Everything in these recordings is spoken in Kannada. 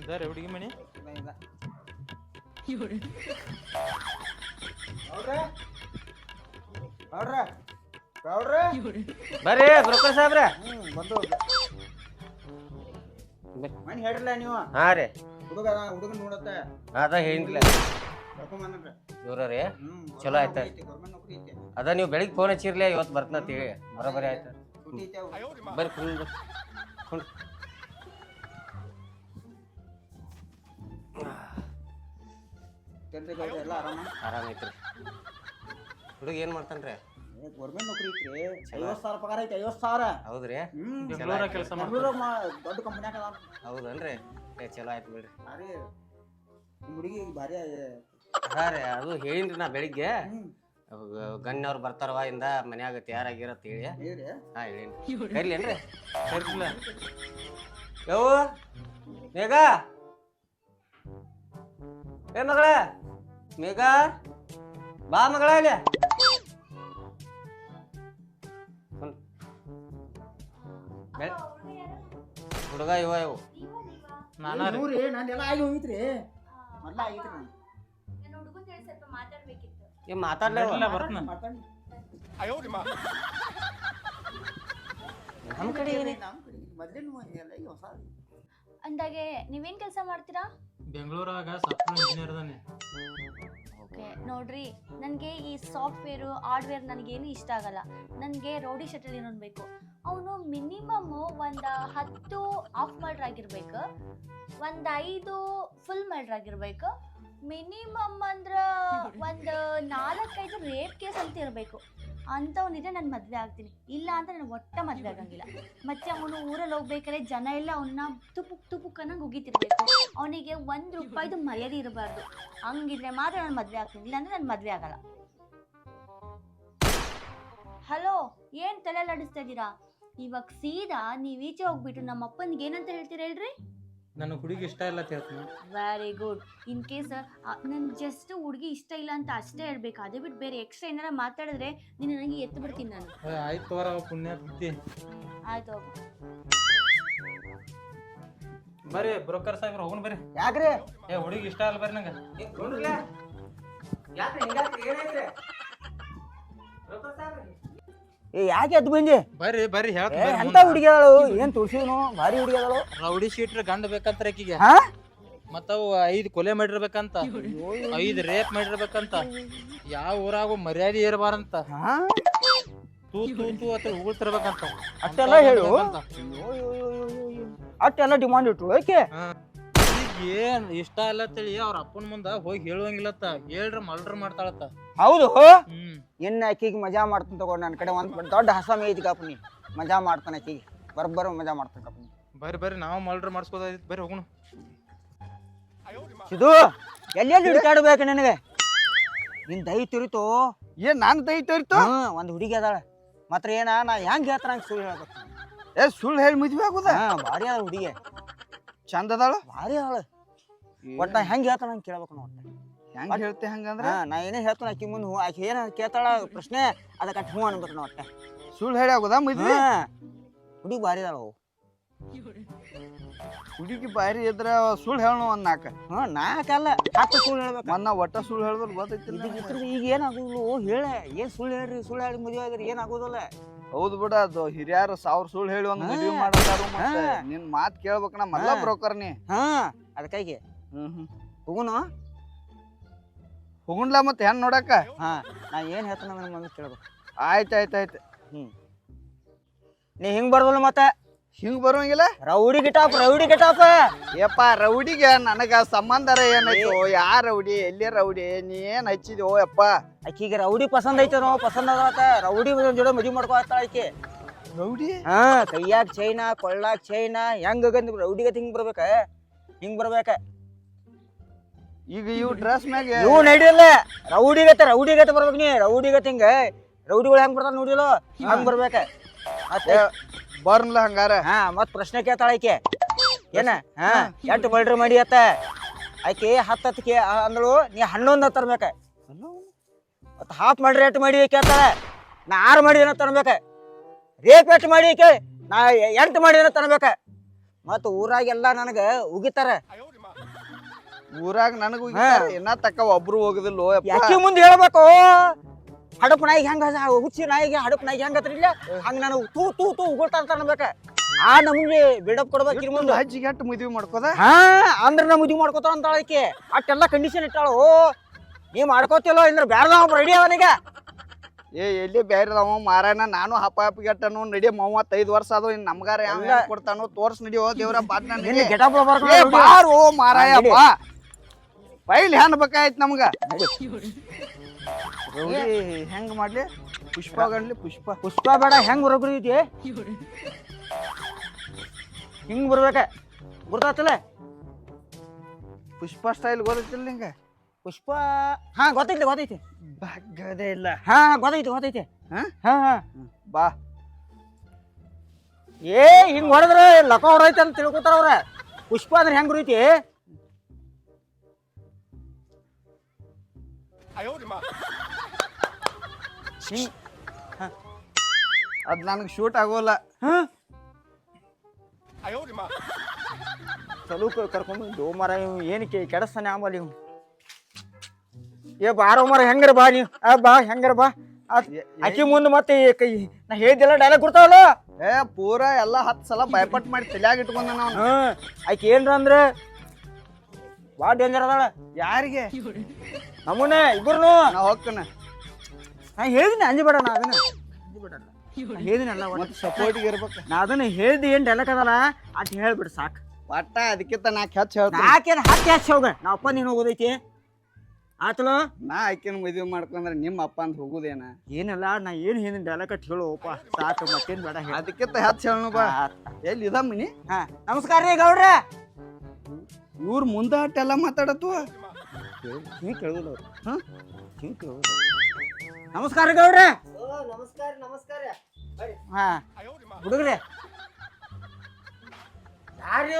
ಇದಾರೆ ಹುಡುಗಿ ಮನಿ ಬರ್ರಿ ಬ್ರೋಕರ್ ಸಾಹೇಬ್ರ. ಬಂದು ಮನೆ ಹೇಳ್ರಲ್ಲ ನೀವು? ಹಾ ರೀ. ಹುಡುಗ ಹುಡುಗ ನೋಡತ್ತೆ. ಅದ ಹೇಳಿಲ್ಲ ಇವ್ರ ಚಲೋ ಆಯ್ತ. ಅದ ನೀವು ಬೆಳಿಗ್ಗೆ ಫೋನ್ ಹಚ್ಚಿರ್ಲಿ ಇವತ್ತು ಬರ್ತನಂತೀವಿ ಬರೋಬರಿ ಆಯ್ತು. ಬರ್ರಿ ಕುಂಡ್ ಕುಂಡ್ ಆರಾಮ? ಐತ್ರಿ. ಹುಡುಗ ಏನ್ ಮಾಡ್ತಾನ್ರಿ ಗೌರ್ಮೆಂಟ್ ನೌಕರಿ ಐತ್ರಿ. ಐವತ್ತು ಸಾವಿರ ಪಗಾರ ಐತಿ ಐವತ್ತು ಸಾವಿರ. ಹೌದ್ರಿ ಹ್ಮ್ ಕೆಲಸ ದೊಡ್ಡ ಕಂಪನ್ಯಾಗ ಹೌದನ್ರಿ? ಏ ಚಲೋ ಆಯ್ತು ಬಿಡ್ರಿ. ಹುಡುಗಿ ಭಾರಿ ಹಾ ರೀ ಅದು ಹೇಳಿನ್ರಿ ನಾ ಬೆಳಿಗ್ಗೆ. ಗಣ್ಯವ್ರು ಬರ್ತಾರವ ಇಂದ ಮನ್ಯಾಗ ತಯಾರಾಗಿರತ್ತ ಹೇಳಿ. ಹೇಳ್ರಿ ಹಾ ಹೇಳಿನ್ರಿ ಕರಿಲೇನ್ರಿ? ಕರ್ದಿಲ್ಲ ಯವ್ವ ಮೇಘ. ಏ ಮಗಳ ಮೇಘ. ಬಾ ಮಗಳ ಇಲ್ಲಿ ಹುಡುಗ ಇವ ಇವು. ನಾನ ರೀ ನಾನು ನಂದೆಲ್ಲ ಆಗಿ ಹೋಗಿತ್ರಿ. ಮೊದ್ಲ ಆಗಿತ್ರಿ ನಂದು. ಏ ಮಾತಾಡ್ಲೇ ಇಲ್ಲ ಬರ್ತನ. ನಮ್ಮ ಕಡೆ ಏನಿ ಅಂದಾಗೆ ನೀವೇನ್ ಕೆಲಸ ಮಾಡ್ತೀರಾ? ಬೆಂಗಳೂರಾಗ ಸಾಫ್ಟ್ವೇರ್ ಇಂಜಿನಿಯರ್ ಅದಾನೆ ಓಕೆ ನೋಡ್ರಿ ನನಗೆ ಈ ಸಾಫ್ಟ್ವೇರು ಹಾರ್ಡ್ವೇರ್ ನನಗೇನು ಇಷ್ಟ ಆಗಲ್ಲ. ನನಗೆ ರೌಡಿ ಶಟಲ್ ಏನೊಂದು ಬೇಕು. ಅವನು ಮಿನಿಮಮ್ ಒಂದು ಹತ್ತು ಆಫ್ ಮರ್ಡ್ರ್ ಆಗಿರ್ಬೇಕು. ಒಂದು ಐದು ಫುಲ್ ಮರ್ಡ್ರ್ ಆಗಿರ್ಬೇಕು. ಮಿನಿಮಮ್ ಅಂದ್ರೆ ಒಂದು ನಾಲ್ಕೈದು ರೇಪ್ ಕೇಸ್ ಅಂತ ಇರಬೇಕು. ಅಂಥವನಿದ್ರೆ ನಾನು ಮದುವೆ ಆಗ್ತೀನಿ. ಇಲ್ಲ ಅಂತ ನಾನು ಒಟ್ಟ ಮದುವೆ ಆಗಂಗಿಲ್ಲ. ಮತ್ತೆ ಅವನು ಊರಲ್ಲಿ ಹೋಗ್ಬೇಕಾದ್ರೆ ಜನ ಎಲ್ಲ ಅವನ್ನ ತುಪುಕ್ ತುಪುಕ್ ಅನ್ನಂಗೆ ಉಗಿತಿರ್ಬೇಕು. ಅವನಿಗೆ ಒಂದು ರೂಪಾಯಿದು ಮರ್ಯಾದೆ ಇರಬಾರ್ದು. ಹಂಗಿದ್ರೆ ಮಾತ್ರ ನಾನು ಮದುವೆ ಆಗ್ತೀನಿ. ಇಲ್ಲಾಂದ್ರೆ ನಾನು ಮದುವೆ ಆಗಲ್ಲ. ಹಲೋ, ಏನು ತಲೆ ಲಡಿಸ್ತಾ ಇದ್ದೀರಾ? ಇವಾಗ ಸೀದಾ ನೀವು ಈಚೆ ಹೋಗ್ಬಿಟ್ಟು ನಮ್ಮ ಅಪ್ಪನಿಗೆ ಏನಂತ ಹೇಳ್ತೀರಾ ಹೇಳ್ರಿ? ನನಗೆ ಹುಡುಗಿ ಇಷ್ಟ ಇಲ್ಲ ಅಂತ ಹೇಳ್ತೀನಿ. ವೆರಿ ಗುಡ್ ಇನ್ ಕೇಸ್ ನನ್ ಜಸ್ಟ್ ಹುಡುಗಿ ಇಷ್ಟ ಇಲ್ಲ ಅಂತ ಅಷ್ಟೇ ಹೇಳ್ಬೇಕು. ಅದೇ ಬಿಟ್ಟು ಬೇರೆ ಎಕ್ಸ್ಟ್ರಾ ಏನಾರ ಮಾತಾಡಿದ್ರೆ ನೀನು ನನಗೆ ಎತ್ತು ಬಿಡ್ತೀನಿ ನಾನು. ಆಯ್ತು ತೋರ ಪುಣ್ಯ ಬಿದ್ದಿ ಆಯ್ತು ಹೋಗು. ಬರ್ರಿ ಬ್ರೋಕರ್ ಸಾಹೇಬ್ರ ಹೋಗೋಣ ಬರ್ರಿ. ಯಾಕ್ರಿ? ಏ ಹುಡುಗಿ ಇಷ್ಟ ಇಲ್ಲ ಬರ್ರಿ ನಂಗೆ. ಏ ಯಾಕೆ ಎದ್ದು ಬಂದಿ? ಬರ್ರಿ ಬರ್ರಿ ಹೇಳ್ತೀನಿ ಎಂತ ಹುಡುಗಿಗಳು? ಏನ್ ತುಳ್ಸಿದ್ನು? ಭಾರಿ ಹುಡುಗಿಗಳು ರೌಡಿ ಶೀಟ್ರ್ ಗಂಡ ಬೇಕಂತ ಆಕಿಗೆ. ಹಾ? ಮತ್ತ ಅವು ಐದು ಕೊಲೆ ಮಾಡಿರ್ಬೇಕಂತ. ಐದು ರೇಪ್ ಮಾಡಿರ್ಬೇಕಂತ. ಯಾವ ಊರಾಗ ಮರ್ಯಾದೆ ಇರಬಾರಂತ. ಹಾ? ತೂ ತೂ ತೂ ಅಂತ ಉಗುಳ್ತಿರ್ಬೇಕಂತ. ಅಷ್ಟೆಲ್ಲ ಹೇಳು. ಅಷ್ಟೆಲ್ಲ ಡಿಮಾಂಡ್ ಇಟ್ಟು ಓಕೆ ಏನ್ ಇಷ್ಟ ಇಲ್ಲ ಅಂತೇಳಿ ಅವ್ರ ಅಪ್ಪನ ಮುಂದ ಹೋಗಿ ಹೇಳುವಂಗಿಲ್ಲತ್ತ. ಹೇಳ್ರ ಮಲ್ಡ್ರ್ ಮಾಡ್ತಾಳತ್ತ. ಹೌದು. ಹ್ಮ್. ಇನ್ನ ಆಕಿಗೆ ಮಜಾ ಮಾಡ್ತೀನಿ ತಗೋ ನನ್ನ ಕಡೆ ಒಂದ್ ದೊಡ್ಡ ಹಸಮಿ ಐತಿ ಕಾಪುನಿ ಮಜಾ ಮಾಡ್ತಾನೆ ಆಕಿಗೆ. ಬರ್ಬರ್ ಮಜಾ ಮಾಡ್ತಾನೆ ಕಾಪುನಿ ಬರ್ರಿ ಬರ್ರಿ ನಾವು ಮಲ್ರ ಮಾಡ್ಸ್ಕೋದಾಯ್ತು ಬರ್ರಿ ಹೋಗೋಣ. ಇದು ಎಲ್ಲೆಲ್ಲಿ ಹುಡುಕಾಡ್ಬೇಕು ನಿನಗೆ? ನಿನ್ ದೈ ತಿರಿತು? ಏನ್ ನಾನ್ ದೈ ತಿರಿತು? ಹ್ಮ್ ಒಂದ್ ಹುಡುಗಿ ಅದಾಳ. ಮಾತ್ರ ಏನ ನಾ ಹೆಂಗ್ ಹೇಳ್ತಾರ ಹಂಗ್ ಸುಳ್ಳು ಹೇಳ್ಬೇಕು. ಏ ಸುಳ್ಳು ಹೇಳಿ ಮದ್ವೆ ಆಗುದ? ಹಾ ಭಾರಿ ಅದ ಹುಡುಗಿ. ಚಂದ ಅದಾಳ ಭಾರಿ ಅದಾಳ ಒಟ್ಟ ನಾ ಹೆಂಗ್ ಹೇಳ್ತಾನ ಹಂಗ್ ಕೇಳ್ಬೇಕು ನಾವು ಹೆಂಗ್ ಹೇಳ್ತಿ ಹಂಗಂದ್ರ? ಹಾ ನಾ ಏನೇ ಹೇಳ್ತಾನ ಆಕಿ ಮುಂದೆ ಹೂ ಆಕಿ ಏನ ಕೇಳ್ತಾಳ ಪ್ರಶ್ನೆ ಅದಕ್ಕೆ ಅಟ್ ಹ್ಞೂ ಅನ್ಬೇಕು ನಾವು ಒಟ್ಟೆ. ಸುಳ್ಳು ಹೇಳಿ ಆಗುದ ಮದ್ವೆ? ಹಾ. ಹುಡುಗಿ ಭಾರಿ ಅದಾಳ ಅವು. ಹುಡುಗಿ ಬಾರಿ ಇದ್ರ ಸುಳ್ಳು ಹೇಳೋ ಒಂದ್ ನಾಲ್ಕ ನಾಕ ನಾಲ್ಕಲ್ಲ ಹತ್ತು ಸುಳ್ಳು ಹೇಳ್ಬೇಕು. ಮೊನ್ನ ಒಟ್ಟ ಸುಳ್ಳು ಹೇಳಿದ್ರು ಗೊತ್ತೈತಿ ಈಗ ಏನಾಗುದಿಲ್ಲ ಹೇಳ ಏನ್ ಸುಳ್ಳು ಹೇಳ್ರಿ ಸುಳ್ಳು ಹೇಳಿ ಮದುವೆ ಆಗಿರಿ ಏನಾಗೋದಿಲ್ಲ. ಹೌದು ಬಿಡ ಅದು ಹಿರಿಯರು ಸಾವಿರ ಸುಳ್ಳು ಹೇಳಿ ಒಂದು ಮದುವೆ ಮಾಡ್ತಾರು ಮತ್ತೆ. ನಿನ್ ಮಾತ್ ಕೇಳ್ಬೇಕ ನಮ್ಮ ಮಲ್ಲ ಬ್ರೋಕರ್ ನೀ. ಹಾ ಅದಕ್ಕಾಗಿ. ಹ್ಮ್ ಹ್ಮ್. ಹೋಗುನು ಹೋಗುಣ್ಲಾ ಮತ್ತೆ ಹೆಣ್ ನೋಡಕ? ಹಾ ನಾ ಏನ್ ಹೇಳ್ತಾನ ನನ್ನ ಮಮ್ಮಿ ಕೇಳ್ಬೇಕು. ಆಯ್ತು ಆಯ್ತು ಆಯ್ತು. ಹ್ಞೂ ನೀ ಹಿಂಗ್ ಬರ್ದಲ್ಲ ಮತ್ತೆ? ಹಿಂಗ್ ಬರುವಂಗಿಲ್ಲ? Rowdy ಗಿಟಾಪ್ rowdy ಗಿಟಾಪ್. ಯಪ್ಪ ರೌಡಿಗೆ ನನಗ ಸಂಬಂಧರ ಏನಾಯ್ತು ಯಾ ರೌಡಿ? ಎಲ್ಲಿ ರೌಡಿ? ನೀ ಏನ್ ಹಚ್ಚಿದ್ಯೋ ಯಪ್ಪ? ಆಕಿಗೆ ರೌಡಿ ಪಸಂದ್ ಐತನೋ ಪಸಂದ್ ಆಗತ್ತ ರೌಡಿ ಜೋಡ ಮದ್ವಿ ಮಾಡ್ಕೊತ ಆಕಿ. ರೌಡಿ? ಹಾ ಕೈಯಾಗ ಚೈನಾ ಕೊಳ್ಳಾಗ ಚೈನಾ ಹೆಂಗ ರೌಡಿಗೆ ಹಿಂಗ್ ಬರ್ಬೇಕ? ಹಿಂಗ್ ಬರ್ಬೇಕ. ಈಗ ಇವ್ ಡ್ರೆಸ್ ಮ್ಯಾಗ ಇವ್ ನಡಿಯಲ್ಲ. ರೌಡಿಗತ ರೌಡಿಗತ ಬರ್ಬೇಕು ನೀ. ರೌಡಿಗತ್ ಹಿಂಗ ರೌಡಿಗಳು ಹೆಂಗ್ ಬರ್ತಾರ ನೋಡಿಲ್ಲ? ಹಂಗ್ ಬರ್ಬೇಕ. ಮತ್ತೆ ಬರ್ನ್ಲ ಹಂಗಾರ. ಹಾ ಮತ್ ಪ್ರಶ್ನೆ ಕೇಳ್ತಾಳ ಆಕೆ. ಏನ? ಹಾ ಎಂಟು ಮರ್ಡ್ರ್ ಮಾಡಿ ಅತ್ತ. ಆಕೆ ಹತ್ತತ್ ಕೇ ಅಂದಳು ನೀ ಹನ್ನೊಂದು ತರ್ಬೇಕ. ಮತ್ ಹಾಫ್ ಮರ್ಡ್ರ್ ಎಟ್ ಮಾಡಿ ಕೇಳ್ತಾಳೆ ನಾ ಆರು ಮಾಡಿ ಏನೋ ತರ್ಬೇಕ. ರೇಪ್ ಎಷ್ಟು ಮಾಡಿ ಆಕೆ. ನಾ ಎಂಟು ಮಾಡಿ ಏನೋ ತರ್ಬೇಕ. ಮತ್ ಊರಾಗೆಲ್ಲ ನನಗ ಉಗಿತಾರ. ಊರಾಗ ನನಗೂ ಇನ್ನ ತಕ್ಕ ಒಬ್ರು ಹೋಗುದಿಲ್ಲ ಯಾಕೆ ಮುಂದೆ ಹೇಳ್ಬೇಕು? ಹಡಪ್ ನಾಯಿಗೆ ಹೆಂಗ ಹುಚ್ಚಿ ನಾಯಿಗೆ ಹಡಪ್ ನಾಯಿಗೆ ಹೆಂಗ ಇಲ್ಲ? ಹಂಗ ನಾನು ತೂ ತೂ ತೂ ಉಗುಳ್ತಾ ಅಂತ ಅನ್ಬೇಕ ಆ ನಮ್ಗೆ ಬಿಡಪ್ ಕೊಡ್ಬೇಕು ಮುಂದೆ. ಹಜ್ಜಿಗೆ ಅಟ್ಟು ಮದ್ವಿ ಮಾಡ್ಕೋದ? ಹಾ ಅಂದ್ರ ನಾ ಮದುವೆ ಮಾಡ್ಕೋತಾರ ಅಂತ ಆಕೆ ಅಷ್ಟೆಲ್ಲ ಕಂಡೀಷನ್ ಇಟ್ಟಾಳು. ಓ ನೀ ಮಾಡ್ಕೋತಿಲ್ಲೋ ಬೇರೆ ಒಬ್ಬ ರೆಡಿ ಅವನಿಗ ಏ ಎಲ್ಲಿ ಬೇರೆದವ ಮಾರಾಯಣ ನಾನು ಹಪ್ಪ ಹಪ್ಪಿಗೆಟ್ಟನು ನಡಿ ಮೂವತ್ತೈದು ವರ್ಷ ಅದು ಇನ್ ನಮ್ಗಾರ. ಕೊಡ್ತಾನು ತೋರ್ಸ್ ನಡಿಯೋ ದೇವ್ರ ಬಾಟ್ ನಿನ್ನ ಗೆಟಪ್ ಏ ಬಾರೋ ಮಾರಾಯ. ಬಾ ಬೈಲ್ ಹೆಣ್ ಬೇಕಾಯ್ತು ನಮ್ಗ. ರೌಡಿ ಹೆಂಗ್ ಮಾಡ್ಲಿ? ಪುಷ್ಪ ಗಣ್ಲಿ ಪುಷ್ಪ. ಪುಷ್ಪ ಬೇಡ ಹೆಂಗ್ ಬರೋಗ್ರಿ ಹಿಂಗ್ ಬರ್ಬೇಕ. ಗುರ್ತಾತಲ್ಲ ಪುಷ್ಪ ಸ್ಟೈಲ್ ಗೊತ್ತಿಲ್ಲ ನಿಂಗ? ಪುಷ್ಪ. ಹಾ ಗೊತ್ತೈತಿ ಗೊತ್ತೈತಿ. ಬಗ್ಗದೇ ಇಲ್ಲ. ಹಾ ಗೊತ್ತೈತಿ ಗೊತ್ತೈತಿ. ಹಾ? ಹಾ ಹಾ. ಬಾ. ಏ ಹಿಂಗ್ ಹೊಡೆದ್ರೆ ಲಕ ಐತೆ ಅಂತ ತಿಳ್ಕೊತಾರ ಅವ್ರ. ಪುಷ್ಪ ಅಂದ್ರೆ ಹೆಂಗ್ ಗುರೈತಿ ಹಿಂಗ್ ಅದ್ ನನಗೆ ಶೂಟ್ ಆಗೋಲ್ಲ. ಹಾ? ಚಲೋ ಕರ್ಕೊಂಡು ದೋ ಮರ ಇವ್ ಏನು ಕೆಡಸ್ತಾನೆ ಆಮೇಲೆ ಇವ್ ಏ ಬಾರೋ ಮರ ಹೆಂಗರ ಬಾ ನೀವು? ಆ ಬಾ ಹೆಂಗರ ಬಾ. ಅಕ್ಕಿ ಮುಂದೆ ಮತ್ತೆ ಈ ಕೈ ನಾ ಹೇಳ್ದಿಲ್ಲ ಡೈಲಾಗ್ ಕೊಡ್ತಾವಲ್ಲ? ಏ ಪೂರಾ ಎಲ್ಲ ಹತ್ತು ಸಲ ಭಯಪಟ್ ಮಾಡಿ ತಲೆಯಾಗಿ ಇಟ್ಕೊಂಡ ನಾವು ಆಕೆ ಆಕಿ ಏನ್ರ ಅಂದ್ರೆ ಭಾಳ ಡೇಂಜರ್ ಅದಾಳ. ಯಾರಿಗೆ? ನಮ್ಮನೆ ಇಬ್ರು ನಾ ಹೋಗ್ತಾನ. ನಾ ಹೇಳಿದಿನಿ ಅಂಜಬೇಡ ನಾ ಅದನ್ನ. ಅಂಜಬೇಡ ನಾ ಹೇಳಿದಿನಲ್ಲ ಸಪೋರ್ಟಿಗೆ ಇರ್ಬೇಕು. ನಾ ಅದನ್ನ ಹೇಳ್ದಿ ಏನ್ ಡೈಲಾಗ್ ಅದಲ್ಲ ಅಟ್ ಹೇಳ್ಬಿಡು ಸಾಕು. ಒಟ್ಟ ಅದಕ್ಕಿಂತ ನಾಲ್ಕು ಹೆಚ್ಚು ಹೇಳ್ತೀನಿ. ನಾಕೇನ್ ಹತ್ತು ಹಚ್ಚಿ ಹೋಗ. ನಾ ಅಪ್ಪ ನೀನು ಹೋಗೋದೈತಿ? ಆತಲೋ? ನಾ ಆಕಿನ ಮದುವೆ ಮಾಡ್ಕೊಂಡ್ರೆ ನಿಮ್ಮ ಅಪ್ಪ ಅಂತ ಹೋಗುದೇನ? ಏನಲ್ಲ ನಾ ಏನು ಹಿಂದಿನ ಡೈಲಾಗ್ ಅಟ್ ಹೇಳುವಪ್ಪ ಸಾಕು ಮತ್ತೇನ್ ಬೇಡ ಹೇಳ. ಅದಕ್ಕಿಂತ ಹೆಚ್ಚು ಹೇಳು ಬಾ. ಎಲ್ಲಿ ಇದ ಮನಿ ಹಾ. ನಮಸ್ಕಾರ ರೀ ಗೌಡ್ರ. ಇವ್ರ ಮುಂದ ಅಟ್ಟೆಲ್ಲ ಮಾತಾಡತ್ತು ಕಿವಿ ಕೇಳುದಿಲ್ಲ ಅವ್ರು? ಹಾಂ? ನಮಸ್ಕಾರ ರೀ ಗೌಡ್ರ ನಮಸ್ಕಾರ ನಮಸ್ಕಾರ. ಹಾ. ಹುಡುಗ್ರಿ. ಯಾರ್ರಿ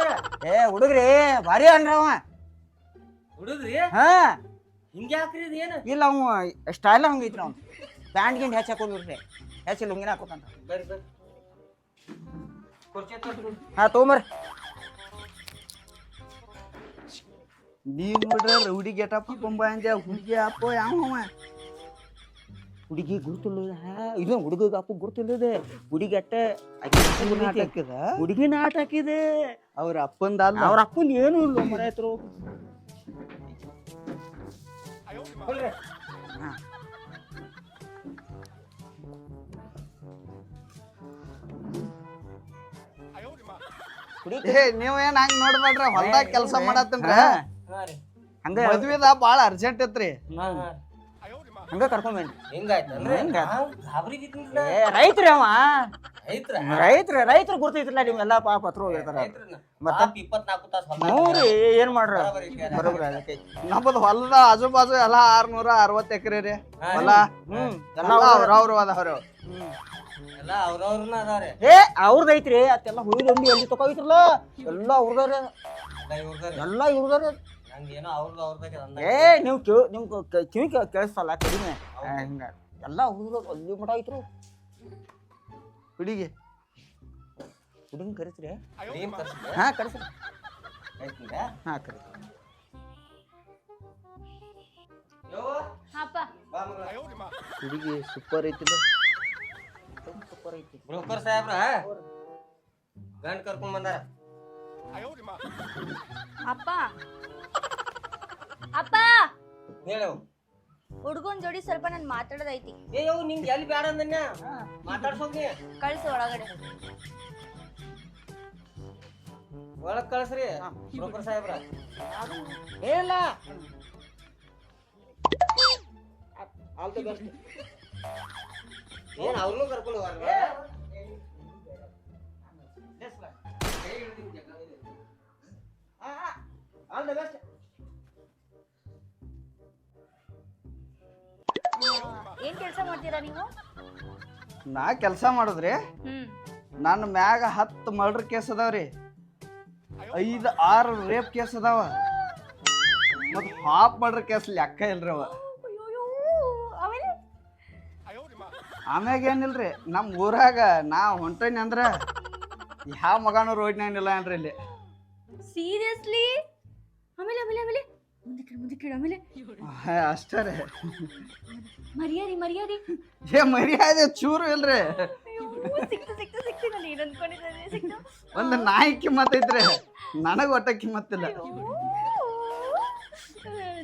ಏ ಹುಡುಗ್ರಿ ಭಾರಿ ಅನ್ರವ ಹುಡುಗ್ರಿ? ಹಾ. ಹಿಂಗ್ಯಾಕ್ರಿ ಇದು ಏನು? ಇಲ್ಲ ಅವ ಸ್ಟೈಲ್ ಹಂಗೈತ್ರಿ ಅವ್ನು. ಪ್ಯಾಂಟ್ ಗಿಂಟ್ ಹೆಚ್ಚು ಹಾಕೊಂಡಿರ್ರಿ ಹೆಚ್ಚು ಲುಂಗಿನ ಹಾಕೋತಂತ ಬರ್ರಿ ಬರ್ರಿ. ಕುರ್ಚಿ ತೊಗೊಳ್ರಿ. ಹಾ ತೊಗೊಂಬರ್ರಿ. ನೀವ್ ನೋಡ್ರ ರೌಡಿ ಗೆಟಪ್ ಹಾಕೊಂಬ ಅಂದೆ ಹುಡುಗಿ ಅಪ್ಪ ಯಾವ ಅವ? ಹುಡುಗಿ ಗುರುತಿಲ್ಲ ಇದು ಹುಡುಗ ಅಪ್ಪ ಗುರುತಿಲ್ಲದೆ ಹುಡುಗಿ ಅಟ್ಟ ನಾಟಕ ಇದ? ಹುಡುಗಿ ನಾಟಕ ಇದೆ. ಅವ್ರ ಅಪ್ಪಂದ ಅವ್ರ ಅಪ್ಪನ ಏನು ಇಲ್ಲ ಮರ ಹತ್ರ ಏ ನೀವ್ ಏನ್ ಹಂಗ್ ನೋಡ್ಬೇಡ್ರ ಹೊಲ್ದಾಗ ಕೆಲಸ ಮಾಡತ್ತನ್ರ? ಹಂಗ ಮದ್ವೆದ ಬಾಳ ಅರ್ಜೆಂಟ್ ಐತ್ರಿ. ಹಂಗ ಕರ್ಕೊಂಬಂడి ಹಿಂಗಾಯ್ತಲ್ರಿ ಹಿಂಗಾಯ್ತು. ನಾವ್ ಗಾಬರಿ ಬಿದ್ದಿನ್ರಿ. ಏ ರೈತ್ರಿ ಅವ. ಐತ್ರ ರೈತ್ರ ರೈತರು ಗುರ್ತೈತಿಲ್ಲ ನಿಮ್ಗೆಲ್ಲ ಪಾಪ ಹತ್ರ ಹೋಗಿರ್ತಾರ. ಮತ್ತ? ಪಾಪ ಇಪ್ಪತ್ನಾಲ್ಕು ತಾಸ್ ಏನ್ ಮಾಡ್ರ? ಬರಾಬರಿ ಅದಕ್ಕೆ ನಮ್ಮದು ಹೊಲದ ಆಜು ಬಾಜು ಎಲ್ಲ ಆರ್ನೂರ ಅರವತ್ ಎಕರೆ ರೀ. ಹೊಲ. ಹ್ಮ್. ಎಲ್ಲ ಅವ್ರ ಎಲ್ಲ ಅವ್ರವ್ರನ್ನ ಅದಾವ್ರಿ. ಏ ಅವ್ರದ್ದು ಐತ್ರಿ. ಅತ್ತೆಲ್ಲ ಹುಳಿ ಅಂಬಿ ಎಲ್ಲಿ ತಗೋಯ್ತ್ರಲ್ಲ ಎಲ್ಲ ಅವ್ರದವ್ರೆ. ಎಲ್ಲ ಇವ್ರ್ದಾರಿ. ನಂಗೇನೋ ಅವ್ರದ್ದು ಅವ್ರದಾಗ ಅಂದ ಏ ನೀವು ಕಿವಿ ನಿಮ್ ಕಿವಿ ಕೇ- ಕೇಳಿಸ್ತಲ್ಲ ಕಡಿಮೆ. ಆ, ಹಿಂಗ. ಎಲ್ಲ ಹುಡುಗರು ಅಲ್ಲಿ ಮಠ ಐತ್ರು ಹುಡುಗಿ. ಹುಡುಗನ್ ಕರಿತ್ರಿ. ನೀನ್ ತರ್ಸಿದ್ಯಾ? ಹಾ ಕರಿಸ್ರಿ ಆಯ್ತಿಂದ? ಹಾ ಕರಿ. ಯವ್ವ, ಬಾ. ಹುಡುಗಿ ಸೂಪರ್ ಐತಿಲ್ಲ ಸೂಪರ್ ಐತಿ ಬ್ರೋಕರ್ ಸಾಹೇಬ್ರ ಗಂಡ್ ಕರ್ಕೊಂಡ್ ಬಂದಾರ. ಅಪ್ಪ ಅಪ್ಪ ಹೇಳವ್ ಹುಡ್ಗನ್ ಜೋಡಿ ಸ್ವಲ್ಪ ನಾನು ಮಾತಾಡೋದೈತಿ ಏ ಯವ್ ನಿಂಗೆ ಎಲ್ಲಿ ಬೇಡ ಅಂದನ್ನ ಮಾತಾಡ್ಸೋಗ್ ಕಳ್ಸು ಒಳಗಡೆ ಒಳಗ್ ಕಳ್ಸ್ರಿ ಬ್ರೋಕರ್ ಸಾಹೇಬ್ರ ಏನಿಲ್ಲ ಆಲ್ ದಿ ಬೆಸ್ಟ್ ಏನ್ ಅವ್ರನ್ನೂ ಕರ್ಕೊಂಡು ಹೋಗಾರ ಆಲ್ ದ ಬೆಸ್ಟ್ ಏನ್ ಕೆಲಸ ಮಾಡ್ತೀರಾ ನೀವು? ನಾ ಕೆಲಸ ಮಾಡಿದ್ರಿ. ನನ್ನ ಮ್ಯಾಗ ಹತ್ತು ಮರ್ಡರ್ ಕೇಸ್ ಅದಾವ್ರಿ. ಐದ್ ಆರು ರೇಪ್ ಕೇಸ್ ಅದಾವ. ಮತ್ತು ಹಾಪ್ ಮರ್ಡರ್ ಕೇಸ್ ಲೆಕ್ಕ ಇಲ್ರಿ ಅವ. ಆಮ್ಯಾಗ ಏನಿಲ್ರಿ ನಮ್ಮ ಊರಾಗ ನಾ ಹೊಂಟೇನಿ ಅಂದ್ರೆ ಯಾವ ಮಗನೂ ಇಲ್ಲ ಏನ್ರಿ ಇಲ್ಲಿ? ಸೀರಿಯಸ್ಲಿ ಆಮೇಲೆ ಆಮೇಲೆ ಆಮೇಲೆ. ಮುಂದಕ್ಕೆ ಇಡು, ಮುಂದಕ್ಕೆ ಇಡು, ಆಮೇಲೆ. ಅಷ್ಟೇ ಮರ್ಯಾದೆ ಮರ್ಯಾದೆ. ಏ ಮರ್ಯಾದೆ ಚೂರು ಇಲ್ರಿ. ಅಯ್ಯೋ, ಸಿಕ್ತು ಸಿಕ್ತು ಸಿಕ್ತು ನಾನು ಏನು ಅನ್ಕೊಂಡಿದ್ದೆ ಸಿಕ್ತು. ಒಂದ್ ನಾಯಿ ಕಿಮ್ಮತ್ ನನಗೆ ನನಗ ಒಟ್ಟ ಕಿಮ್ಮತ್ತಿಲ್ಲ. ಅಯ್ಯೋ.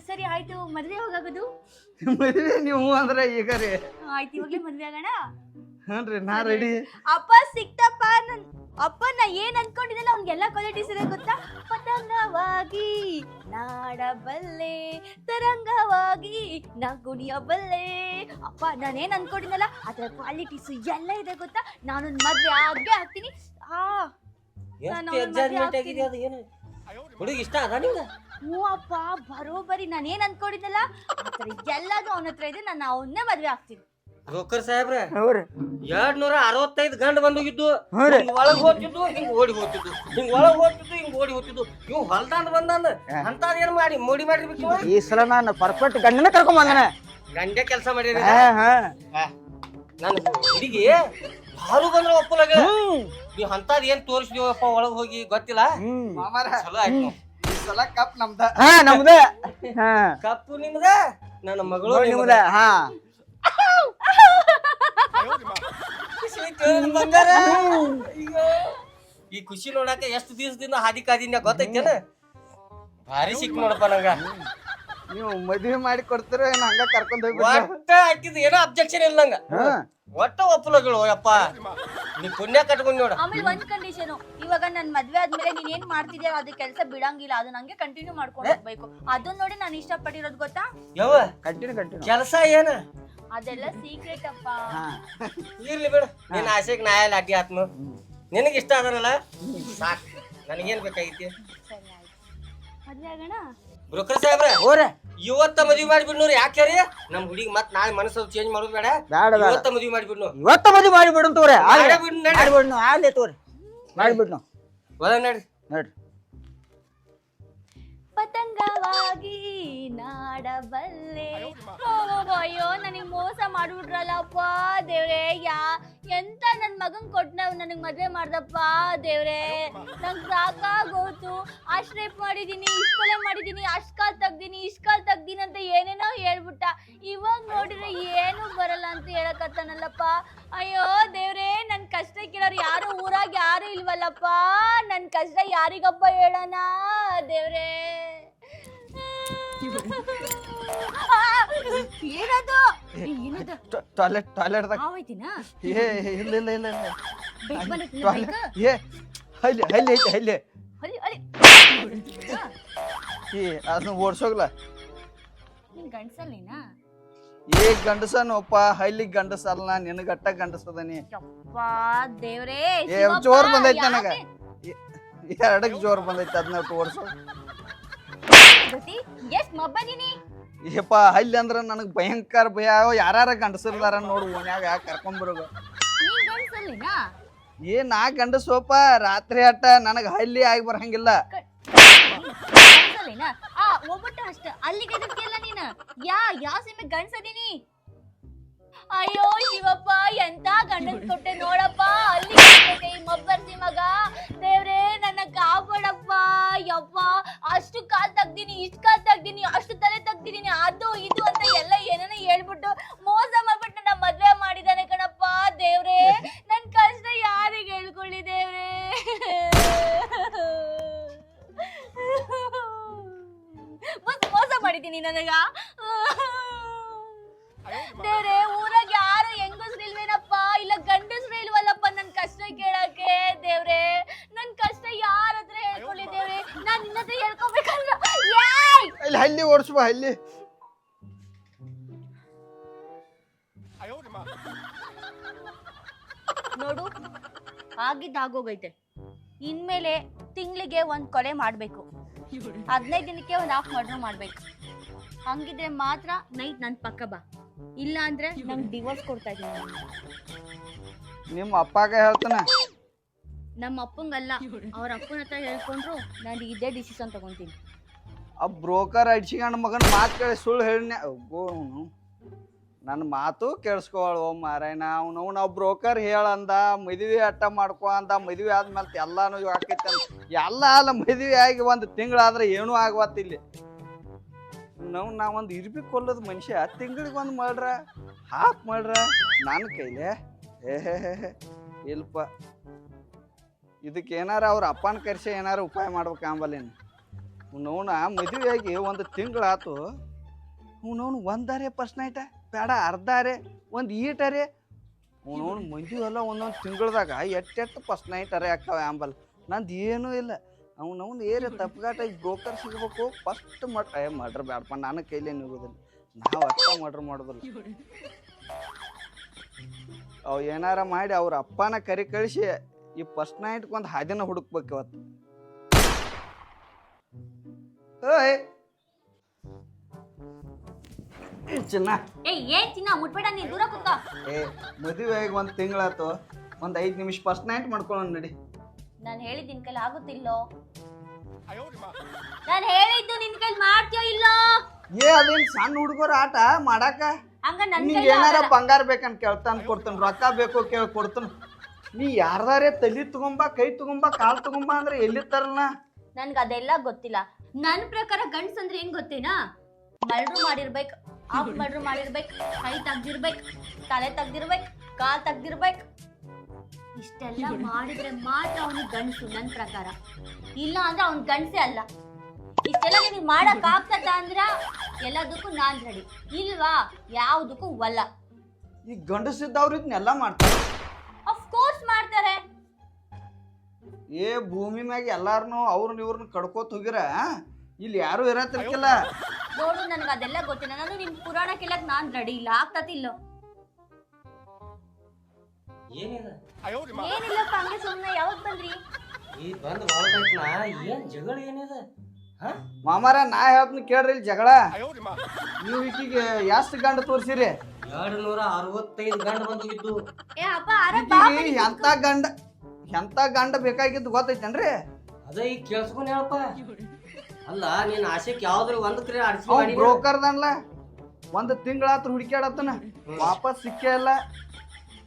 ಸರಿ ಆಯ್ತು. ಮದ್ವೆ ಹೋಗಾಗೋದು ಮದ್ವೆ ನೀವು ಅಂದ್ರೆ ಈಗ ರೀ. ಆಯ್ತು ಇವಾಗಲೇ ಮದ್ವೆ ಆಗೋಣ? ಹ್ಞೂನ್ರಿ ನಾ ರೆಡಿ ಅಪ್ಪ ಸಿಕ್ತಪ್ಪ ನನ್ ಅಪ್ಪ ನಾ ಏನ್ ಅನ್ಕೊಂಡಿದ್ದಲ್ಲ ಅವ್ನಿಗೆಲ್ಲ ಕ್ವಾಲಿಟೀಸ್ ಇದೆ ಗೊತ್ತಾ? ಪತಂಗವಾಗಿ ನಾಡಬಲ್ಲೆ ತರಂಗವಾಗಿ ನಾ ಕುಣಿಯಬಲ್ಲೆ ಅಪ್ಪ ನಾನೇನ್ ಅನ್ಕೊಂಡಿದ್ದಲ್ಲ ಅದರ ಕ್ವಾಲಿಟೀಸ್ ಎಲ್ಲ ಇದೆ ಗೊತ್ತಾ? ನಾನೊಂದ್ ಮದ್ವೆ ಆಗೇ ಆಗ್ತೀನಿ. ಆ ನಾನು ಅವ್ನ ಮದ್ವೆ ಹುಡುಗಿ ಇಷ್ಟ ಅದ ನಿಮ್ಗೆ ಹ್ಞೂ ಅಪ್ಪ ಬರೋಬರಿ. ನಾನೇನ್ ಅನ್ಕೊಂಡಿದ್ದಲ್ಲ ಆತರ ಎಲ್ಲಾನು ಅವನ ಹತ್ರ ಇದೆ ನಾನು ಅವನ್ನೇ ಮದ್ವೆ ಆಗ್ತೀನಿ. ಬ್ರೋಕರ್ ಸಾಹೇಬ್ರ ಹ್ಞೂರಿ ಎರಡ್ ನೂರ ಅರವತ್ತೈದು ಗಂಡ ಬಂದೋಗಿದ್ದು ಹ್ಞೂ ರೀ. ಹಿಂಗ್ ಒಳಗ್ ಹೋಗ್ತಿದ್ದು ಹಿಂಗ್ ಓಡಿ ಹೋಗ್ತಿದ್ದು. ಹಿಂಗ್ ಒಳಗ್ ಹೋಗ್ತಿದ್ದು ಹಿಂಗ್ ಓಡಿ ಹೋಗ್ತಿದ್ದು. ಇವ್ ಹೊಲ್ದಾಂಡ್ ಬಂದಾನ ಅಂತದ್ ಏನ್ ಮಾಡಿ ಮೋಡಿ ಮಾಡಿರ್ಬೇಕು? ಈ ಸಲ ನಾನು ಪರ್ಫೆಕ್ಟ್ ಗಂಡನ ಕರ್ಕೊಂಡ್ ಬಂದನ. ಗಂಡೆ ಕೆಲಸ ಮಾಡಿರಿ ಹಾ ಹಾ. ನನ್ನ ಹುಡುಗಿ ಯಾರು ಬಂದ್ರ ಒಪ್ಪಲಾಗ. ನೀವ್ ಅಂತದ್ ಏನ್ ತೋರಿಸಿದೀವಪ್ಪ ಒಳಗ್ ಹೋಗಿ ಗೊತ್ತಿಲ್ಲ? ಹ್ಮ್ ಮಾಮಾರ ಚಲೋ ಆಯ್ತು ಈ ಸಲ ಕಪ್ ನಮ್ದ. ಹಾ ನಮ್ದ. ಹಾ. ಕಪ್ಪು ನಿಮ್ದ ನನ್ನ ಮಗಳು ನೋಡಿ ನಿಮ್ದ. ನಿಮ್ದ ಹಾ. ಬಂಗಾರ ಈ ಖುಷಿ ನೋಡಾಕ ಎಷ್ಟು ದಿವಸದಿಂದ ಹಾದಿ ಕಾದಿನ ಗೊತ್ತೈತೇನ? ಭಾರಿ ಸಿಕ್ ನೋಡಪ್ಪ ನಂಗ. ನೀವು ಮದ್ವೆ ಮಾಡಿ ಕೊಡ್ತೀರ ಏನ್ ಹಂಗ ಕರ್ಕೊಂಡ್ ಹೋಗ್ಬಿಡ್ರಿ ಒಟ್ಟ ಹಾಕಿದ ಏನೋ ಅಬ್ಜೆಕ್ಷನ್ ಇಲ್ಲ ನಂಗ. ಒಟ್ಟ ಒಪ್ಪಲಗಳು ಯಪ್ಪ ನೀ ಪುಣ್ಯ ಕಟ್ಕೊಂಡ್ ನೋಡ. ಆಮೇಲೆ ಒಂದ್ ಕಂಡೀಷನ್ ಇವಾಗ ನನ್ ಮದ್ವೆ ಆದ್ಮೇಲೆ ನೀನ್ ಏನ್ ಮಾಡ್ತಿದ್ಯಾ ಅದ ಕೆಲಸ ಬಿಡಂಗಿಲ್ಲ. ಅದು ನಂಗೆ ಕಂಟಿನ್ಯೂ ಮಾಡ್ಕೊಂಡು ಹೋಗ್ಬೇಕು. ಅದನ್ನ ನೋಡಿ ನಾನು ಇಷ್ಟಪಟ್ಟಿರೋದು ಗೊತ್ತಾ? ಯಾವ ಕಂಟಿನ್ಯೂ ಕಂಟಿನ್ಯೂ ಕೆಲಸ ಏನ? ಅದೆಲ್ಲ ಸೀಕ್ರೆಟ್ ಅಪ್ಪ. ಇರ್ಲಿ ಬಿಡು. ನಿನ್ನ ಆಸೆಗೆ ನಾಯ ಎಲ್ಲ ಅಡ್ಡಿ ಆತ್ಮ ನಿನಗೆ ಇಷ್ಟ ಅದನಲ್ಲ ಸಾಕು. ನನಗೇನು ಬೇಕಾಗೈತಿ ಮದ್ವೆ ಆಗೋಣ? ಬ್ರೋಕರ್ ಸಾಹೇಬ್ರ ಓರೆ ಇವತ್ತ ಮದ್ವಿ ಮಾಡಿಬಿಡ್ನೋರಿ ಯಾಕೆ ರೀ ನಮ್ ಹುಡುಗಿ ಮತ್ ನಾಳೆ ಮನಸ್ಸು ಚೇಂಜ್ ಮಾಡೋದು ಬೇಡ. ಬೇಡ ಬೇಡ. ಇವತ್ತ ಮದುವೆ ಮಾಡಿಬಿಡ್ನು. ಇವತ್ತ ಮದುವೆ ಮಾಡಿಬಿಡು ತೋರೆ ಮಾಡೇ ಬಿಡು ನಡಿ. ಮಾಡಿಬಿಡ್ನು. ಆಗ್ಲಿ ತೋರಿ ಮಾಡಿಬಿಡ್ನು. ಒಳ ನಡ್ರಿ. ನೋಡ್ರಿ. ಪತಂಗವಾಗಿ ನಾಡಬಲ್ಲೆ. ಓ, ಅಯ್ಯೋ ನನಗ್ ಮೋಸ ಮಾಡ್ಬಿಟ್ರಲ್ಲಪ್ಪ ದೇವ್ರೆ ಯಾ ಎಂತ ನನ್ ಮಗನ್ ಕೊಟ್ಟ ನನಗ್ ಮದ್ವೆ ಮಾಡ್ದಪ್ಪ ದೇವ್ರೆ. ನಂಗ್ ಸಾಕಾಗೋತು. ಆಶ್ರಯ ಮಾಡಿದೀನಿ ಇಷ್ಟ್ ಕೊಲೆ ಮಾಡಿದೀನಿ ಅಷ್ಟ್ ಕಾಲ್ ತೆಗ್ದೀನಿ ಇಷ್ಟ್ ಕಾಲ್ ತೆಗ್ದೀನಿ ಅಂತ ಏನೇನೋ ಹೇಳ್ಬಿಟ್ಟ. ಇವಾಗ ನೋಡಿದ್ರೆ ಏನು ಬರಲ್ಲ ಅಂತ ಹೇಳಕತ್ತಾನಲ್ಲಪ್ಪ ಅಯ್ಯೋ ದೇವ್ರೆ ನನ್ ಕಷ್ಟ ಕೇಳೋರು ಯಾರು? ಊರಾಗ ಯಾರು ಇಲ್ವಲ್ಲಪ್ಪ? ನನ್ ಕಷ್ಟ ಯಾರಿಗಪ್ಪ ಹೇಳೋಣ? ದೇವ್ರೆ. ಏನದು? ಏನದು? ಟಾಯ್ಲೆಟ್ ಟಾಯ್ಲೆಟ್ದಾಗ ಆವೈತಿನ? ಏ ಇಲ್ಲ ಇಲ್ಲ ಇಲ್ಲ ಟಾಯ್ಲೆಟ್ ಏ ಹಲ್ಲಿ ಹಲ್ಲಿ ಐತಿ ಹಲ್ಲಿ ಅಲ್ಲಿ ಅಲ್ಲಿ. ಏ ಅದನ್ನ ಓಡ್ಸೋಗ್ಲ? ನಿನ್ ಗಂಡ್ಸಲ್ಲಿನಾ ಏ ಗಂಡಸನಪ್ಪ ಹಳ್ಳಿ ಗಂಡಸಲ್ಲ ನಿನಗಟ್ಟ ಗಂಡಸದನಿ. ಯಪ್ಪ ದೇವ್ರೇ ಏ ಶಿವಪ್ಪ, ಜೋರ್ ಬಂದೈತಿ ನನಗ. ಯಾಕೆ? ಎರಡಕ್ ಜೋರ್ ಬಂದೈತಿ ಅದನ್ನ ತೋರ್ಸು. ಎಷ್ಟ್ ಏಪ್ಪ ಹಳ್ಳಿ ಅಂದ್ರ ನನಗ್ ಭಯಂಕರ ಭಯ. ಯಾರ ಗಂಡಸರ್ದಾರ ನೋಡು ಓನ್ಯಾಗ ನೀನ್ ಗಂಡ್ಸಲ್ಲಿನಾ? ಏ ನಾ ಗಂಡಸೋಪ ರಾತ್ರಿ ಅಟ್ಟ ನನಗ ಹಳ್ಳಿ ಆಗಿ ಬರಂಗಿಲ್ಲ. ಗಂಡ್ಸಲ್ಲಿನಾ? ಒಬ್ಬಟ್ಟು ಅಷ್ಟ. ಅಲ್ಲಿಗೆ ಎದಕ್ತಿಯಲ್ಲ ನೀನು? ಯಾ ಯಾವ ಸೀಮೆ ಗಂಡ್ಸದೀನಿ ಅಯ್ಯೋ ಶಿವಪ್ಪ, ಎಂತ ಗಂಡನ್ ಕೊಟ್ಟೆ ನೋಡಪ್ಪ. ಅಲ್ಲಿ ಈ ಮಬ್ಬರ್ಸಿ ಮಗ ದೇವ್ರೇ, ನನ್ನ ಕಾಪಾಡಪ್ಪ. ಯಪ್ಪ ಅಷ್ಟು ಕಾಲ್ ತೆಗ್ದೀನಿ, ಇಷ್ಟು ಕಾಲ್ ತೆಗ್ದೀನಿ, ಅಷ್ಟು ತಲೆ ತೆಗ್ದಿದೀನಿ. ಅದು, ಇದು ಅಂತ ಎಲ್ಲ ಏನೇನೋ ಹೇಳ್ಬಿಟ್ಟು ಮೋಸ ಮಾಡ್ಬಿಟ್ಟು ನನ್ನ ಮದ್ವೆ ಮಾಡಿದಾನೆ ಕಣಪ್ಪ. ದೇವ್ರೇ, ನನ್ ಕಷ್ಟ ಯಾರಿಗೆ ಹೇಳ್ಕೊಳ್ಳಿ ದೇವ್ರೇ? ಮತ್ ಮೋಸ ಮಾಡಿದ್ದೀನಿ ನನಗ. ಬೇರೆ ಊರಾಗ ಯಾರು ಹೆಂಗಸ್ರು ಇಲ್ವೇನಪ್ಪ? ಇಲ್ಲ ಗಂಡಸ್ರು ಇಲ್ವಲ್ಲಪ್ಪ ನನ್ ಕಷ್ಟ ಕೇಳಕ್ಕೆ? ದೇವ್ರೆ ನನ್ ಕಷ್ಟ ಯಾರ ಹತ್ರ ಹೇಳ್ಕೊಳ್ಳಿ ದೇವ್ರೆ ನಾನ್ ನಿನ್ನ ಹತ್ರ ಹೇಳ್ಕೊಬೇಕಲ್ಲ ಯಾಯ್! ಇಲ್ಲಿ ಹಳ್ಳಿ ಓಡಿಸ್ಬ ಹಳ್ಳಿ ನೋಡು ಆಗಿದ್ದಾಗೋಗೈತೆ ಇನ್ಮೇಲೆ ತಿಂಗಳಿಗೆ ಒಂದ್ ಕೊಲೆ ಮಾಡ್ಬೇಕು. ಹದಿನೈದು ದಿನಕ್ಕೆ ಒಂದು ಹಾಫ್ ಮರ್ಡರ್ ಮಾಡ್ಬೇಕು. ಹಂಗಿದ್ರೆ ಮಾತ್ರ ನೈಟ್ ನನ್ನ ಪಕ್ಕ ಬಾ. ಇಲ್ಲ ಅಂದ್ರೆ ನಂಗೆ ಡಿವೋರ್ಸ್ ಕೊಡ್ತಾ ಇದ್ದೀನಿ. ನಿಮ್ಮ ಅಪ್ಪಾಗ ಹೇಳ್ತಾನ. ನಮ್ಮ ಅಪ್ಪಂಗಲ್ಲ ಅವ್ರ ಅಪ್ಪನ ಹತ್ರ ಹೇಳ್ಕೊಂಡ್ರು ನಾನು ಇದೇ ಡಿಸಿಷನ್ ತಗೊಂತೀನಿ. ಆ ಬ್ರೋಕರ್ ಅಡ್ಸಿಗಂಡ್ ಮಗನ ಮಾತು ಕೇಳಿ ಸುಳ್ಳು ಹೇಳಿನ ಅವನು. ನನ್ನ ಮಾತು ಕೇಳಿಸ್ಕೊಳ್ಳು ಮಾರಾಯಣ ಅವನು ನಾವು ಬ್ರೋಕರ್ ಹೇಳಂದ ಮದುವೆ ಅಟ್ಟ ಮಾಡ್ಕೊ ಅಂದ, ಮದುವೆ ಆದ್ಮೇಲೆ ಎಲ್ಲಾನು ಆಕೈತೆ. ಎಲ್ಲ ಅಲ್ಲ, ಮದುವೆ ಆಗಿ ಒಂದು ತಿಂಗಳಾದ್ರೆ ಏನೂ ಆಗವತ್ತಿಲ್ಲಿ ನಾವು ನಾವೊಂದು ಇರ್ಬಿ ಕೊಲ್ಲದ ಮನುಷ್ಯ ತಿಂಗಳಿಗೆ ಒಂದು ಮಾಡ್ರ ಹಾಕ್ ಮಾಡ್ರ. ನನ್ನ ಕೈಲೆ ಏ ಇಲ್ಪ. ಇದಕ್ಕೆ ಏನಾರ ಅವ್ರ ಅಪ್ಪನ ಕರ್ಸಿ ಏನಾರ ಉಪಾಯ ಮಾಡ್ಬೇಕು ಅಂಬಲ್ಲೇನು ನೋಣ ಮದುವೆಯಾಗಿ ಒಂದು ತಿಂಗಳಾತು ಅವನವನು ಒಂದಾರೆ ಪರ್ಸ್ನೈಟ ನೈಟ ಬೇಡ ಅರ್ಧಾರೆ ಒಂದು ಈಟರೆ ಅವನವನು ಮಂದಿ ಎಲ್ಲ ಒಂದೊಂದು ತಿಂಗಳದಾಗ ಎಟ್ಟೆಟ್ಟು ಫಸ್ಟ್ ನೈಟ್ ಅರೆ ಆಗ್ತಾವೆ ಆಂಬಲ್ ನಂದು ಏನೂ ಇಲ್ಲ. ಅವನವ್ನು ಏರಿ ತಪ್ಪಗಾಟ ಬ್ರೋಕರ್ ಸಿಗ್ಬೇಕು. ಫಸ್ಟ್ ಮಟ್ ಏ ಮಾಡ್ರಿ ಬೇಡಪ್ಪ ನಾನು ಕೈಲೇ ನಿಗೋದಿಲ್ಲ ನಾವು ಅಪ್ಪ ಮಾಡ್ರ್ ಮಾಡೋದಿಲ್ಲ. ಅವು ಏನಾರ ಮಾಡಿ ಅವ್ರ ಅಪ್ಪನ ಕರಿ ಕಳಿಸಿ ಈ ಫಸ್ಟ್ ನೈಟ್ಗೆ ಒಂದು ಹಾದಿನ ಹುಡುಕ್ಬೇಕು ಇವತ್ತು. ಓಯ್! ಚಿನ್ನ. ಏ ಏನ್ ಚಿನ್ನ ಮುಟ್ಬೇಡ ನೀ ದೂರ ಕುತ್ಕೋ. ಏ ಮದುವೆ ಆಗಿ ಒಂದು ತಿಂಗಳಾತು. ಒಂದು ಐದು ನಿಮಿಷ ಫಸ್ಟ್ ನೈಟ್ ಮಾಡ್ಕೊಳ್ಳೋಣ ನಡಿ. ನಾನು ಹೇಳಿದ್ ನಿನ್ ಕೈಲಿ ಆಗುತ್ತಿಲ್ಲೋ. ನಾನು ಹೇಳಿದ್ದು ನಿನ್ ಕೈಲಿ ಮಾಡ್ತೀಯೋ ಇಲ್ಲೋ? ಏ ಅದೇನ್ ಸಣ್ಣ ಹುಡುಗರ ಆಟ ಮಾಡಾಕ? ಹಂಗ ನನ್ ನಿಂಗೆ ಕೈಲಿ ಏನಾರ ಆಗಲ್ಲ. ಬಂಗಾರ ಬೇಕಂತ ಕೇಳ್ತಾನೆ ಕೊಡ್ತಾನ ರೊಕ್ಕ ಬೇಕು ಕೇಳಿ ಕೊಡ್ತಾನ. ನೀ ಯಾರ್ದಾರೆ ತಲಿ ತಗೊಂಬ ಕೈ ತಗೊಂಬ ಕಾಲ್ ತಗೊಂಬ ಅಂದ್ರೆ ಎಲ್ಲಿತ್ತಾರಲ್ಲ ನನ್ಗ ಅದೆಲ್ಲ ಗೊತ್ತಿಲ್ಲ. ನನ್ ಪ್ರಕಾರ ಗಂಡ್ಸ್ ಅಂದ್ರೆ ಏನ್ ಗೊತ್ತೇನಾ? ಮಲ್ಡ್ರು ಮಾಡಿರ್ಬೇಕು ಆಫ್ ಮಾಡ್ರು ಮಾಡಿರ್ಬೇಕು ಕೈ ತೆಗ್ದಿರ್ಬೇಕು ತಲೆ ತೆಗ್ದಿರ್ಬೇಕು ಕಾಲ್ ತೆಗ್ದಿರ್ಬೇಕು. ಇಷ್ಟೆಲ್ಲ ಮಾಡಿದ್ರೆ ಮಾತ್ರ ಅವನಿಗೆ ಗಂಡಸು ನನ್ ಪ್ರಕಾರ. ಇಲ್ಲ ಅಂದ್ರೆ ಅವ್ನ ಗಂಡಸೇ ಅಲ್ಲ. ಇಷ್ಟೆಲ್ಲ ನಿನಗೆ ಮಾಡಕ್ ಆಗ್ತದ ಅಂದ್ರ ಎಲ್ಲದಕ್ಕೂ ನಾನ್ ರೆಡಿ ಇಲ್ವಾ? ಯಾವ್ದಕ್ಕೂ ಒಲ್ಲ. ಈ ಗಂಡಸಿದ್ದವ್ರು ಇದನ್ನೆಲ್ಲ ಮಾಡ್ತಾರೆ. ಆಫ್ ಕೋರ್ಸ್ ಮಾಡ್ತಾರೆ. ಏ ಭೂಮಿ ಮ್ಯಾಗ ಎಲ್ಲಾರನು ಅವ್ರನ್ನ ಇವ್ರನ್ನ ಕಡ್ಕೋತ ಹೋಗಿರ ಇಲ್ಲಿ ಯಾರು ಇರತ್ತಿರ್ಕಿಲ್ಲ. ನೋಡು ನನಗೆ ಅದೆಲ್ಲ ಗೊತ್ತಿಲ್ಲ. ನಾನು ನಿನ್ ಪುರಾಣ ಕೇಳಕ್ ನಾನ್ ರೆಡಿ ಇಲ್ಲ. ಆಗ್ತತಿಲ್ಲ ಏನಿದೆ? ಏನಿಲ್ಲಪ್ಪ ಹಂಗೆ ಸುಮ್ಮನೆ ಯಾವಾಗ ಬಂದ್ರಿ? ಈ ಬಂದ್ ಬಾಳ್ದೈತ್ನಾ ಏನ್ ಜಗಳ ಏನಿದೆ? ಹಾ? ಮಾಮಾರ ನಾ ಹೇಳ್ತೀನಿ ಕೇಳ್ರಿ ಇಲ್ಲಿ ಜಗಳ. ನೀವು ಈಕಿಗೆ ಎಷ್ಟು ಗಂಡ ತೋರ್ಸಿರಿ? ಎರಡು ನೂರ ಅರವತ್ತೈದು ಗಂಡ ಬಂದಿದ್ದು. ಏ ಅಪ್ಪ ಅರ ಬಾ ಈಕಿಗೆ ಎಂತ ಗಂಡ ಎಂತ ಗಂಡ ಬೇಕಾಗಿದ್ದು ಗೊತ್ತೈತೇನ್ರಿ? ಅದೇ ಈಗ ಕೇಳಿಸ್ಕೊಂಡು ಹೇಳಪ್ಪ. ಅಲ್ಲ ನೀನ್ ಆಸೆಕ್ ಯಾವ್ದ್ರ ಒಂದ್ ಕರೆ ಅರ್ಜಿ ಮಾಡಿ. ಬ್ರೋಕರ್ದನ್ಲ ಒಂದ್ ತಿಂಗಳಾತ್ರ ಹುಡುಕ್ಯಾಡತ್ತನ? ವಾಪಸ್ ಸಿಕ್ಕೇ ಇಲ್ಲ.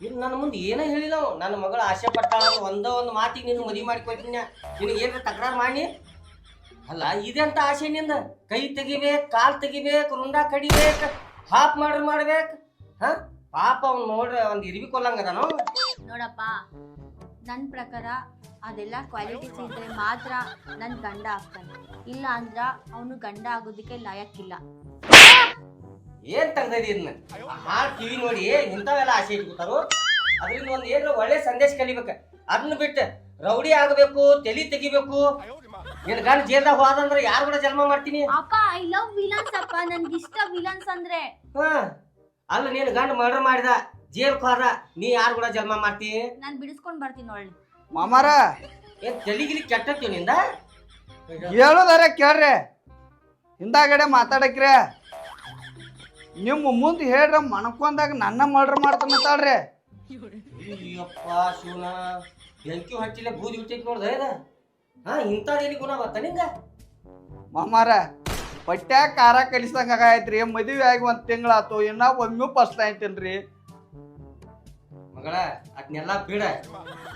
ಇನ್ನು ನನ್ನ ಮುಂದೆ ಏನೋ ಹೇಳಿಲ್ಲ ಅವ. ನನ್ನ ಮಗಳ ಆಸೆ ಪಟ್ಟಾಳ ಒಂದೇ ಒಂದ ಮಾತಿಗೆ ನಿನ್ನ ಮದುವೆ ಮಾಡಿ ಕೊಟ್ಟಿನ ನಿನಗೆ ಏನ್ರ ತಕರಾರು ಮಾಡಿ? ಅಲ್ಲ ಇದೆಂತ ಆಸೆ ನಿಂದ? ಕೈ ತೆಗಿಬೇಕು ಕಾಲ್ ತೆಗಿಬೇಕು ರುಂಡ ಕಡಿಬೇಕು ಹಾಪ್ ಮಾಡ್ರಿ ಮಾಡ್ಬೇಕು? ಹಾ? ಪಾಪ ಅವ್ನು ನೋಡ್ರಿ ಒಂದ್ ಇರ್ವಿ ಕೊಲ್ಲಂಗದನೋ ನೋಡಪ್ಪ ನನ್ ಪ್ರಕಾರ ಅದೆಲ್ಲ ಕ್ವಾಲಿಟೀಸ್ ಇದ್ರೆ ಮಾತ್ರ ನನ್ನ ಗಂಡ ಆಗ್ತಾನೆ. ಇಲ್ಲ ಅಂದ್ರ ಅವನು ಗಂಡ ಆಗೋದಕ್ಕೆ ಲಾಯಕ್ಕಿಲ್ಲ. ಏನ್ ತೆಗ್ದೈತಿ ಇದನ್ನ ಹಾಡ್ ಕಿವಿ ನೋಡಿ ಇಂಥವೆಲ್ಲ ಆಸೆ ಇಟ್ಕೊತಾರು? ಅದ್ರಿಂದ ಒಂದ್ ಏನು ಒಳ್ಳೆ ಸಂದೇಶ ಕಲಿಬೇಕ. ಅದನ್ನ ಬಿಟ್ಟು ರೌಡಿ ಆಗಬೇಕು ತಲಿ ತೆಗಿಬೇಕು. ನಿನ್ ಗಂಡ ಜೇಲ್ದಾಗ ಹೋದಂದ್ರ ಯಾರು ಕೂಡ ಜನ್ಮ ಮಾಡ್ತೀನಿ? ಅಪ್ಪ ಐ ಲವ್ ವಿಲನ್ಸ್ ಅಪ್ಪ. ನನ್ಗೆ ಇಷ್ಟ ವಿಲನ್ಸ್ ಅಂದ್ರೆ. ಹಾ. ಅಲ್ಲ ನೀನ್ ಗಂಡ ಮರ್ಡರ್ ಮಾಡಿದ ಜೇಲ್ ಹೋದ ನೀ ಯಾರು ಕೂಡ ಜನ್ಮ ಮಾಡ್ತಿ? ನಾನು ಬಿಡಿಸ್ಕೊಂಡು ಬರ್ತೀನಿ ಒಳ್ಳೆ. ಮಾಮಾರ. ಏನ್ ತಲಿಗಿಲಿ ಕೆಟ್ಟತ್ತೀವ್ನಿಂದ? ಹೇಳೋದಾರ ಕೇಳ್ರಿ. ಹಿಂದಾಗಡೆ ಮಾತಾಡಕ್ರೆ. ನಿಮ್ಮ ಮುಂದೆ ಹೇಳ್ರ ಮಣಕೊಂದಾಗ ನನ್ನ ಮರ್ಡರ್ ಮಾಡ್ತಾನತ್ತಾಳ್ರಿ ಅಯ್ಯಪ್ಪ ಶಿವನ ಬೆಂಕಿ ಹಚ್ಚಿಲ್ಲ ಬೂದಿ ಬಿಟ್ಟೈತಿ ನೋಡ್ದ ಇದ ಹಾ ಗುಣ ಬತ್ತ ನಿಂಗ? ಮಾಮಾರ ಪಟ್ಯಾಗ ಖಾರ ಕಲಿಸ್ದಂಗ ಆಯ್ತ್ರಿ ಮದುವೆ ಆಗಿ ಒಂದ್ ತಿಂಗಳಾತು ಇನ್ನೂ ಒಮ್ಮೆ ಫಸ್ಟ್ ಆಯ್ತಿಲ್ರಿ ಮಗಳ ಅದ್ನೆಲ್ಲ ಬಿಡ.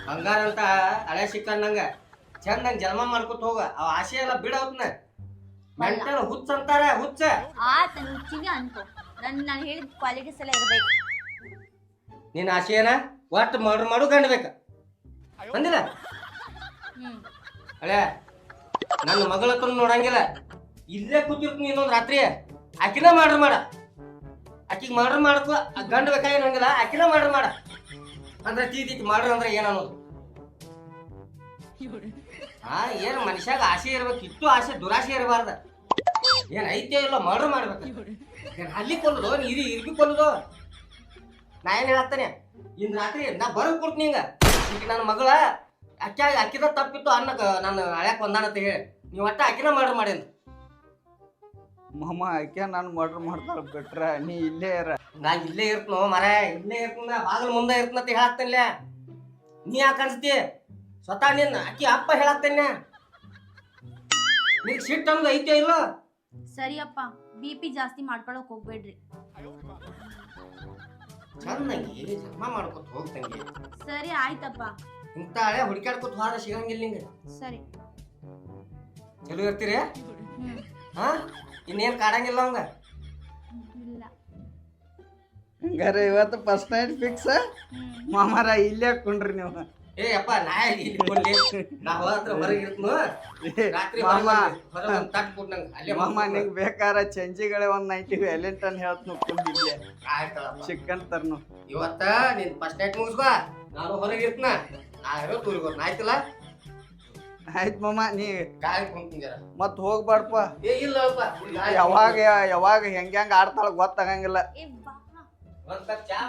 ಬಂಗಾರ ಅಂತ ಹಳೆ ಸಿಕ್ಕಂದಂಗ ಚಂದಂಗ್ ಜನ್ಮ ಮಾಡ್ಕೊತ ಹೋಗ. ಅವ ಆಸೆ ಎಲ್ಲ ಬಿಡ ಅವತ್ನ. ಮೆಂಟಲ್ ಹುಚ್ಚ ಅಂತಾರ ಹುಚ್ಚ. ಆತ ಹುಚ್ಚಿಗೆ ಅನ್ಕೋ. ನನ್ ನಾನು ಹೇಳಿದ ಇರ್ಬೇಕು. ನಿನ್ನ ಆಸೆ ಏನ ಒಟ್ಟು ಮರ್ಡರ್ ಮಾಡು ಗಂಡ ಬೇಕ. ಬಂದಿಲ್ಲ? ಅಳೆ ಹಳೆ ನನ್ನ ಮಗಳ ಹತ್ರ ನೋಡಂಗಿಲ್ಲ. ಇಲ್ಲೇ ಕೂತಿರ್ತೀನಿ ಇನ್ನೊಂದು ರಾತ್ರಿ. ಆಕಿನ ಮರ್ಡರ್ ಮಾಡ. ಆಕಿಗೆ ಮರ್ಡರ್ ಮಾಡಕ್ಕೂ ಗಂಡ ಬೇಕಾಗಿರಂಗಿಲ್ಲ ಆಕಿನ ಮರ್ಡರ್ ಮಾಡ. ಅಂದ್ರೆ ತೀತಿ ಮರ್ಡರ್ ಅಂದ್ರೆ ಏನ್ ಹಾ ಏನ್ ಮನುಷ್ಯಾಗ ಆಸೆ ಇರ್ಬೇಕು ಇತ್ತು ಆಸೆ, ದುರಾಸೆ ಇರಬಾರ್ದ. ಏನ್ ಐತೆ ಇಲ್ಲ ಮರ್ಡರ್ ಮಾಡ್ಬೇಕು. ಏನ್ ಅಲ್ಲಿ ಕೊಲ್ಲೋದು ನೀ ಇರಿ ಇರ್ಬಿ ಕೊಲ್ಲದು? ನಾ ಏನ್ ಹೇಳತ್ತಾನೆ? ಇನ್ ರಾತ್ರಿ ನಾ ಬರ್ ಕೊಡ್ತೀನಿ ಹಿಂಗ. ಈಗ ನನ್ನ ಮಗಳ, ಅಕ್ಕಿ, ಅಕ್ಕಿದ ತಪ್ಪಿತ್ತು ಅನ್ನಕ್ಕೆ ನಾನು ಹಳ್ಯಾಕ ಒಂದಾನಂತ ಹೇಳಿ. ನೀವು ಒಟ್ಟ ಅಕ್ಕಿನ ಮರ್ಡರ್ ಮಾಡಿ ಮಾಮ ಆಕೆ ನಾನು ಮರ್ಡರ್ ಮಾಡ್ತಾರ ಬಿಟ್ರ ನೀ ಇಲ್ಲೇ ಇರ. ನಾ ಇಲ್ಲೇ ಇರ್ತನೋ ಮರ ಇಲ್ಲೇ ಇರ್ತನ ಬಾಗಿಲು ಮುಂದೆ ಇರ್ತನಂತ ಹೇಳತ್ತಲ್ಲ ನೀ ಯಾಕೆ ಅನ್ಸ್ತಿ? ಸ್ವತಃ ನಿನ್ನ ಅಕ್ಕಿ ಅಪ್ಪ ಹೇಳತ್ತೇನೆ ನಿನ್ ಸಿಟ್ಟು ಐತೆ ಇಲ್ಲ? ಸರಿಯಪ್ಪ ಬಿ ಪಿ ಜಾಸ್ತಿ ಮಾಡ್ಕೊಳಕ್ ಹೋಗ್ಬೇಡ್ರಿ. ಚೆನ್ನಾಗಿ ಜನ್ಮ ಮಾಡ್ಕೊತ ಹೋಗ್ತಂಗಿ. ಸರಿ ಆಯ್ತಪ್ಪ. ಇಂಥ ಹಳೆ ಹುಡುಕ್ಯಾಡ್ಕೊತ ಹೋದ್ರೆ ಸಿಗಂಗಿಲ್ಲ ನಿಂಗೆ. ಸರಿ. ಚಲೋ ಇರ್ತೀರಿ? ಹಾ? ಇನ್ನೇನ್ ಕಾಡಂಗಿಲ್ಲ ಅವಂಗ? ಇಲ್ಲ. ಹಂಗಾರೆ ಇವತ್ತು ಫಸ್ಟ್ ನೈಟ್ ಫಿಕ್ಸ್ ಮಾಮರ ಇಲ್ಲೇ ಕುಂಡ್ರಿ ನೀವು. ಏ ಅಪ್ಪ ನಾ ಇಲ್ಲಿ ಕೊಡ್ಲಿ? ನಾ ಹೋದ್ರ ಹೊರಗೆ ಇರ್ತನು. ರಾತ್ರಿ ಮಾಮ. ಹೊರಗೆ ಒಂದು ತಟ್ ಕೊಡ್ ನಂಗೆ ಅಲ್ಲೇ ಮಾಮ ನಿಂಗ್ ಬೇಕಾರ ಚಂಜಿಗಳೇ ಒಂದ್ ನೈಂಟಿ ವ್ಯಾಲೆಂಟನ್ ಹೇಳ್ತು ಕುಂದಿದ್ಲೆ ಆಯ್ತಳಪ್ಪ ಚಿಕನ್ ತರ್ನು. ಇವತ್ತ ನೀನ್ ಫಸ್ಟ್ ನೈಟ್ ಮುಗಿಸ್ಬಾ. ನಾನು ಹೊರಗೆ ಇರ್ತನ. ನಾ ಇರೋ ತೂರಿಗೆ ಹೋಗ್ನ ಆಯ್ತಲ್ಲ? ಆಯ್ತ್ ಮಮ್ಮ ನೀ ಗಾಳಿ ಮತ್ ಹೋಗ್ಬಾರ್ಪ. ಏ ಯಾವಾಗ ಯಾವಾಗ ಹೆಂಗ್ ಹೆಂಗ್ ಆಡ್ತಾಳ ಗೊತ್ತಾಗಂಗಿಲ್ಲ. ಒಂದ್ ಬಾ, ಚಾ